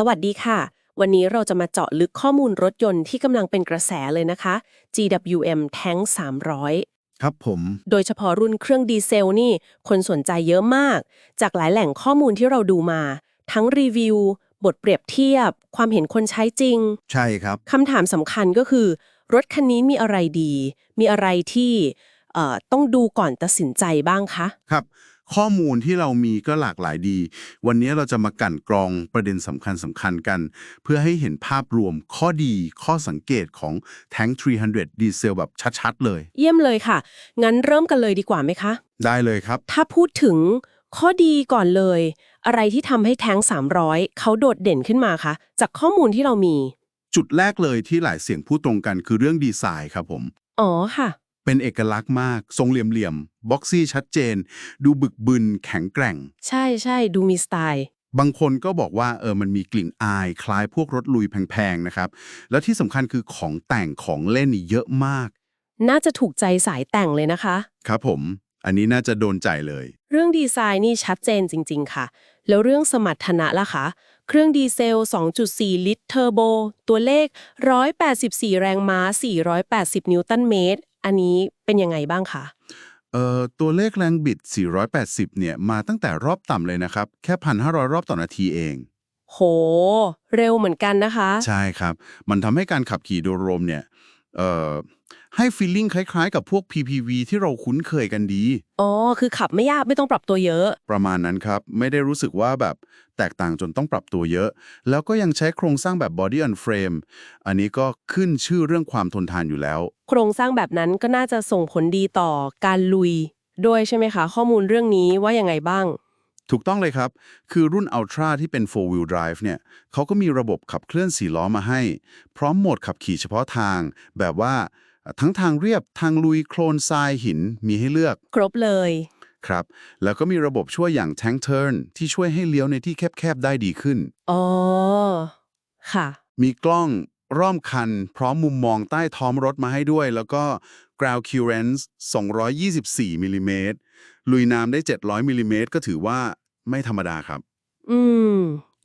สวัสดีค่ะ วันนี้เราจะมาเจาะลึกข้อมูลรถยนต์ที่กำลังเป็นกระแสเลยนะคะ GWM Tank 300 ครับผม โดยเฉพาะรุ่นเครื่องดีเซลนี่ คนสนใจเยอะมาก จากหลายแหล่งข้อมูลที่เราดูมา ทั้งรีวิว บทเปรียบเทียบ ความเห็นคนใช้จริง ใช่ครับคำถามสำคัญก็คือ รถคันนี้มีอะไรดี มีอะไรที่เอ่อต้องดูก่อนตัดสินใจบ้างคะ ครับ ข้อมูลที่เรามีก็หลากหลายดี วันนี้เราจะมากลั่นกรองประเด็นสำคัญสำคัญกัน เพื่อให้เห็นภาพรวมข้อดีข้อสังเกตของ Tank 300 ดีเซลแบบชัดๆเลย เยี่ยมเลยค่ะ งั้นเริ่มกันเลยดีกว่าไหมคะ ได้เลยครับ ถ้าพูดถึงข้อดีก่อนเลย อะไรที่ทำให้แท้ง300 เขาโดดเด่นขึ้นมาคะจากข้อมูลที่เรามี จุดแรกเลยที่หลายเสียงพูดตรงกันคือเรื่องดีไซน์ครับผม อ๋อค่ะ เป็นเอกลักษณ์มาก ทรงเหลี่ยมๆบ็อกซี่ชัดเจน ดูบึกบึนแข็งแกร่ง ใช่ใช่ดูมีสไตล์ บางคนก็บอกว่าเออมันมีกลิ่นอายคล้ายพวกรถลุยแพงๆนะครับ แล้วที่สำคัญคือของแต่งของเล่นนี่เยอะมาก น่าจะถูกใจสายแต่งเลยนะคะ ครับผม อันนี้น่าจะโดนใจเลย เรื่องดีไซน์นี่ชัดเจนจริง ๆ ค่ะ แล้วเรื่องสมรรถนะล่ะคะ เครื่องดีเซล 2.4 ลิตรเทอร์โบ ตัวเลข 184 แรงม้า 480 นิวตันเมตร อันนี้เป็นยังไงบ้างคะเอ่อตัวเลขแรงบิด 480 เนี่ย มาตั้งแต่รอบต่ำเลยนะครับ แค่ 1,500 รอบต่อนาทีเอง โห เร็วเหมือนกันนะคะ ใช่ครับ มันทำให้การขับขี่โดยรวมเนี่ยเอ่อ ให้ฟีลลิ่งคล้ายๆ กับพวก PPV ที่เราคุ้นเคยกันดี อ๋อ คือขับไม่ยากไม่ต้องปรับตัวเยอะ ประมาณนั้นครับ ไม่ได้รู้สึกว่าแบบแตกต่างจนต้องปรับตัวเยอะ แล้วก็ยังใช้โครงสร้างแบบ body on frame อันนี้ก็ขึ้นชื่อเรื่องความทนทานอยู่แล้ว โครงสร้างแบบนั้นก็น่าจะส่งผลดีต่อการลุย ด้วยใช่ไหมคะ ข้อมูลเรื่องนี้ว่ายังไงบ้างถูกต้องเลยครับ คือรุ่น Ultra ที่เป็น 4 wheel drive เนี่ยเขาก็มีระบบขับเคลื่อน 4 ล้อมาให้ พร้อมโหมดขับขี่เฉพาะทาง แบบว่า ทั้งทางเรียบทางลุยโคลนทรายหินมีให้เลือก ครบเลย ครับ แล้วก็มีระบบช่วยอย่าง Tank Turn ที่ช่วยให้เลี้ยวในที่แคบๆ ได้ดีขึ้น อ๋อ ค่ะ มีกล้องร่อมคัน พร้อมมุมมองใต้ท้องรถมาให้ด้วย แล้วก็ ground clearance 224มิลลิเมตรลุยน้ำได้ 700มิลลิเมตรก็ถือว่าไม่ธรรมดาครับ อืม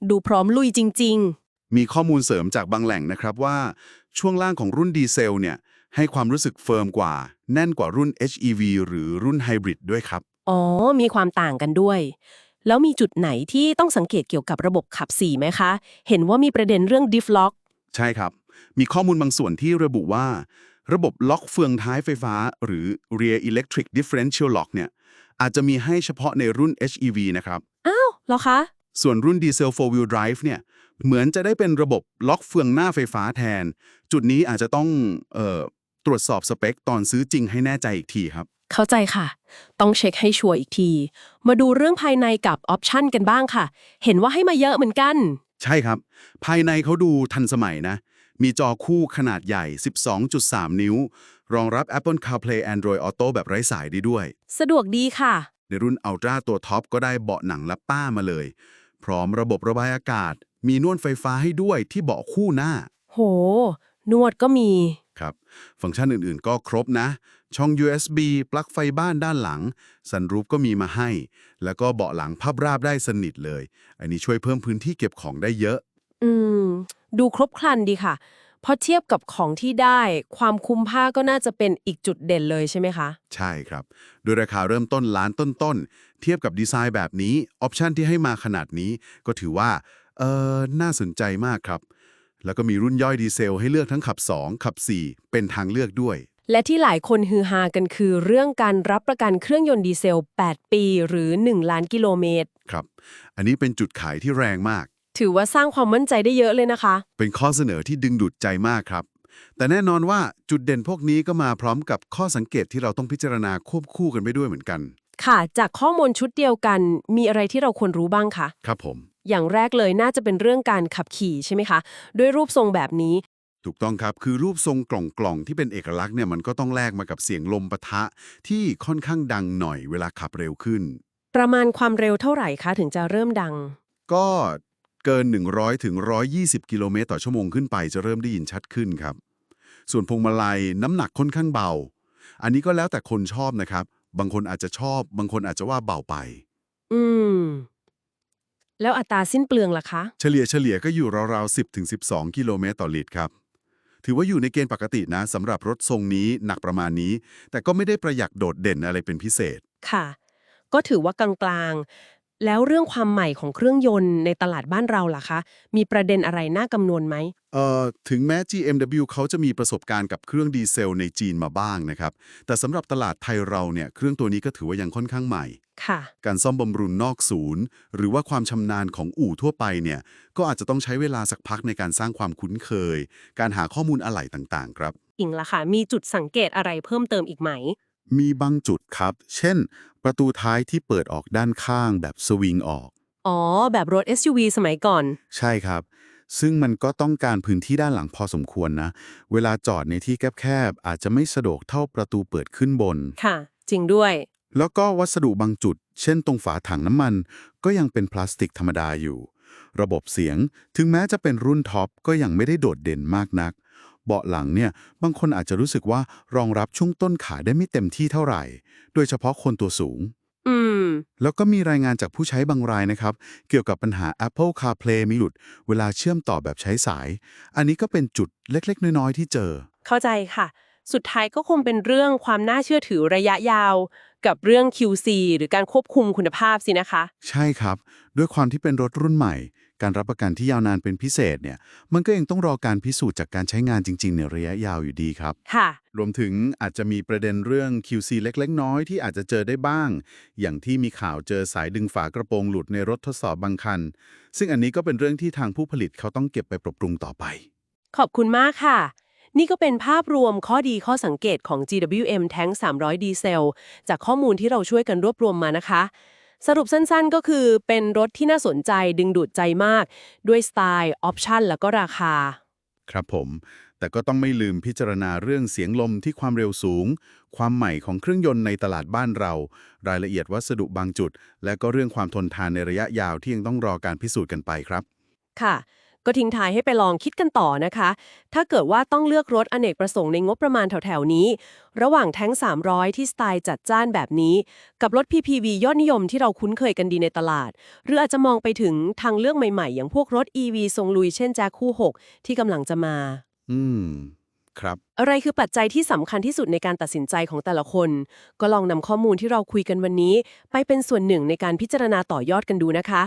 ดูพร้อมลุยจริงมีข้อมูลเสริมจากบางแหล่งนะครับว่าช่วงล่างของรุ่นดีเซลเนี่ย ให้ความรู้สึกเฟิร์มกว่า แน่นกว่ารุ่น HEV หรือรุ่นไฮบริดด้วยครับๆอ๋อ มีความต่างกันด้วย แล้วมีจุดไหนที่ต้องสังเกตเกี่ยวกับระบบขับสี่ไหมคะ เห็นว่ามีประเด็นเรื่อง diff lock ใช่ครับ มีข้อมูลบางส่วนที่ระบุว่า ระบบล็อกเฟืองท้ายไฟฟ้า หรือ rear electric differential lock เนี่ยอาจจะมีให้เฉพาะในรุ่น HEV นะครับ อ้าวเหรอคะ ส่วนรุ่นดีเซล 4 wheel drive เนี่ยเหมือนจะได้เป็นระบบล็อกเฟืองหน้าไฟฟ้าแทน จุดนี้อาจจะต้องเอ่อ ตรวจสอบสเปคตอนซื้อจริงให้แน่ใจอีกทีครับ เข้าใจค่ะ ต้องเช็คให้ชัวร์อีกที มาดูเรื่องภายในกับออปชันกันบ้างค่ะ เห็นว่าให้มาเยอะเหมือนกัน ใช่ครับ ภายในเขาดูทันสมัยนะ มีจอคู่ขนาดใหญ่ 12.3 นิ้ว รองรับ Apple CarPlay Android Auto แบบไร้สายได้ด้วย สะดวกดีค่ะ ในรุ่น Ultra ตัวท็อปก็ได้เบาะหนังและป้ามาเลย พร้อมระบบระบายอากาศ มีนวดไฟฟ้าให้ด้วยที่เบาะคู่หน้า โห นวดก็มี ครับ ฟังก์ชันอื่นๆ ก็ครบนะ ช่อง USB ปลั๊กไฟบ้านด้านหลัง สันรูปก็มีมาให้ แล้วก็เบาะหลังพับราบได้สนิทเลย อันนี้ช่วยเพิ่มพื้นที่เก็บของได้เยอะ อืม ดูครบครันดีค่ะพอเทียบกับของที่ได้ ความคุ้มค่าก็น่าจะเป็นอีกจุดเด่นเลยใช่ไหมคะ ใช่ครับ โดยราคาเริ่มต้นล้านต้นๆ เทียบกับดีไซน์แบบนี้ ออปชันที่ให้มาขนาดนี้ ก็ถือว่า เออน่าสนใจมากครับ แล้วก็มีรุ่นย่อยดีเซลให้เลือกทั้งขับ 2 ขับ 4 เป็นทางเลือกด้วย และที่หลายคนฮือฮากันคือเรื่องการรับประกันเครื่องยนต์ดีเซล 8 ปี หรือ 1 ล้านกิโลเมตร ครับ อันนี้เป็นจุดขายที่แรงมาก ถือว่าสร้างความมั่นใจได้เยอะเลยนะคะ เป็นข้อเสนอที่ดึงดูดใจมากครับ แต่แน่นอนว่าจุดเด่นพวกนี้ก็มาพร้อมกับข้อสังเกตที่เราต้องพิจารณาควบคู่กันไปด้วยเหมือนกัน ค่ะ จากข้อมูลชุดเดียวกัน มีอะไรที่เราควรรู้บ้างคะ ครับผม อย่างแรกเลยน่าจะเป็นเรื่องการขับขี่ใช่ไหมคะ ด้วยรูปทรงแบบนี้ ถูกต้องครับคือรูปทรงกล่องๆ ที่เป็นเอกลักษณ์เนี่ยมันก็ต้องแลกมากับเสียงลมปะทะที่ค่อนข้างดังหน่อยเวลาขับเร็วขึ้น ประมาณความเร็วเท่าไหร่คะถึงจะเริ่มดัง ก็เกิน 100ถึง120 กิโลเมตรต่อชั่วโมงขึ้นไปจะเริ่มได้ยินชัดขึ้นครับ ส่วนพวงมาลัยน้ำหนักค่อนข้างเบา อันนี้ก็แล้วแต่คนชอบนะครับ บางคนอาจจะชอบ บางคนอาจจะว่าเบาไป อืม แล้วอัตราสิ้นเปลืองล่ะคะ เฉลี่ยเฉลี่ยก็อยู่ราวๆ 10ถึง12 กิโลเมตรต่อลิตรครับ ถือว่าอยู่ในเกณฑ์ปกตินะสำหรับรถทรงนี้หนักประมาณนี้ แต่ก็ไม่ได้ประหยัดโดดเด่นอะไรเป็นพิเศษ ค่ะ ก็ถือว่ากลางๆ แล้วเรื่องความใหม่ของเครื่องยนต์ในตลาดบ้านเราล่ะคะ มีประเด็นอะไรน่ากังวลไหม เอ่อถึงแม้ GMW เขาจะมีประสบการณ์กับเครื่องดีเซลในจีนมาบ้างนะครับ แต่สำหรับตลาดไทยเราเนี่ยเครื่องตัวนี้ก็ถือว่ายังค่อนข้างใหม่ ค่ะ การซ่อมบำรุงนอกศูนย์ หรือว่าความชำนาญของอู่ทั่วไปเนี่ย ก็อาจจะต้องใช้เวลาสักพักในการสร้างความคุ้นเคย การหาข้อมูลอะไหล่ต่างๆ ครับ อิงล่ะค่ะ มีจุดสังเกตอะไรเพิ่มเติมอีกไหม มีบางจุดครับ เช่น ประตูท้ายที่เปิดออกด้านข้างแบบสวิงออก อ๋อ แบบรถ SUV สมัยก่อน ใช่ครับ ซึ่งมันก็ต้องการพื้นที่ด้านหลังพอสมควรนะ เวลาจอดในที่แคบๆอาจจะไม่สะดวกเท่าประตูเปิดขึ้นบน ค่ะ จริงด้วย แล้วก็วัสดุบางจุด เช่นตรงฝาถังน้ำมัน ก็ยังเป็นพลาสติกธรรมดาอยู่ ระบบเสียงถึงแม้จะเป็นรุ่นท็อปก็ยังไม่ได้โดดเด่นมากนัก เบาะหลังเนี่ยบางคนอาจจะรู้สึกว่ารองรับช่วงต้นขาได้ไม่เต็มที่เท่าไหร่ โดยเฉพาะคนตัวสูง อืม แล้วก็มีรายงานจากผู้ใช้บางรายนะครับ เกี่ยวกับปัญหา Apple CarPlay มีหลุด เวลาเชื่อมต่อแบบใช้สาย อันนี้ก็เป็นจุดเล็กๆ น้อยๆที่เจอ เข้าใจค่ะ สุดท้ายก็คงเป็นเรื่องความน่าเชื่อถือระยะยาว กับเรื่อง QC หรือการควบคุมคุณภาพสินะคะ ใช่ครับ ด้วยความที่เป็นรถรุ่นใหม่ การรับประกันที่ยาวนานเป็นพิเศษเนี่ย มันก็ยังต้องรอการพิสูจน์จากการใช้งานจริงๆในระยะยาวอยู่ดีครับ ค่ะ รวมถึงอาจจะมีประเด็นเรื่อง QC เล็กๆ น้อยๆที่อาจจะเจอได้บ้าง อย่างที่มีข่าวเจอสายดึงฝากระโปรงหลุดในรถทดสอบบางคัน ซึ่งอันนี้ก็เป็นเรื่องที่ทางผู้ผลิตเขาต้องเก็บไปปรับปรุงต่อไป ขอบคุณมากค่ะ นี่ก็เป็นภาพรวมข้อดีข้อสังเกตของ GWM Tank 300 ดีเซล จากข้อมูลที่เราช่วยกันรวบรวมมานะคะ สรุปสั้นๆก็คือเป็นรถที่น่าสนใจดึงดูดใจมาก ด้วยสไตล์ออปชั่นแล้วก็ราคา ครับผม แต่ก็ต้องไม่ลืมพิจารณาเรื่องเสียงลมที่ความเร็วสูง ความใหม่ของเครื่องยนต์ในตลาดบ้านเรา รายละเอียดวัสดุบางจุด และก็เรื่องความทนทานในระยะยาวที่ยังต้องรอการพิสูจน์กันไปครับ ค่ะ ก็ทิ้งท้ายให้ไปลองคิดกันต่อนะคะ ถ้าเกิดว่าต้องเลือกรถอเนกประสงค์ในงบประมาณแถวๆนี้ ระหว่างแท้ง 300 ที่สไตล์จัดจ้านแบบนี้ กับรถ PPV ยอดนิยมที่เราคุ้นเคยกันดีในตลาด หรืออาจจะมองไปถึงทางเลือกใหม่ๆ อย่างพวกรถ EV ทรงลุยเช่นแจ็คคู่ 6 ที่กำลังจะมา อืมครับอะไรคือปัจจัยที่สำคัญที่สุดในการตัดสินใจของแต่ละคน ก็ลองนำข้อมูลที่เราคุยกันวันนี้ ไปเป็นส่วนหนึ่งในการพิจารณาต่อยอดกันดูนะคะ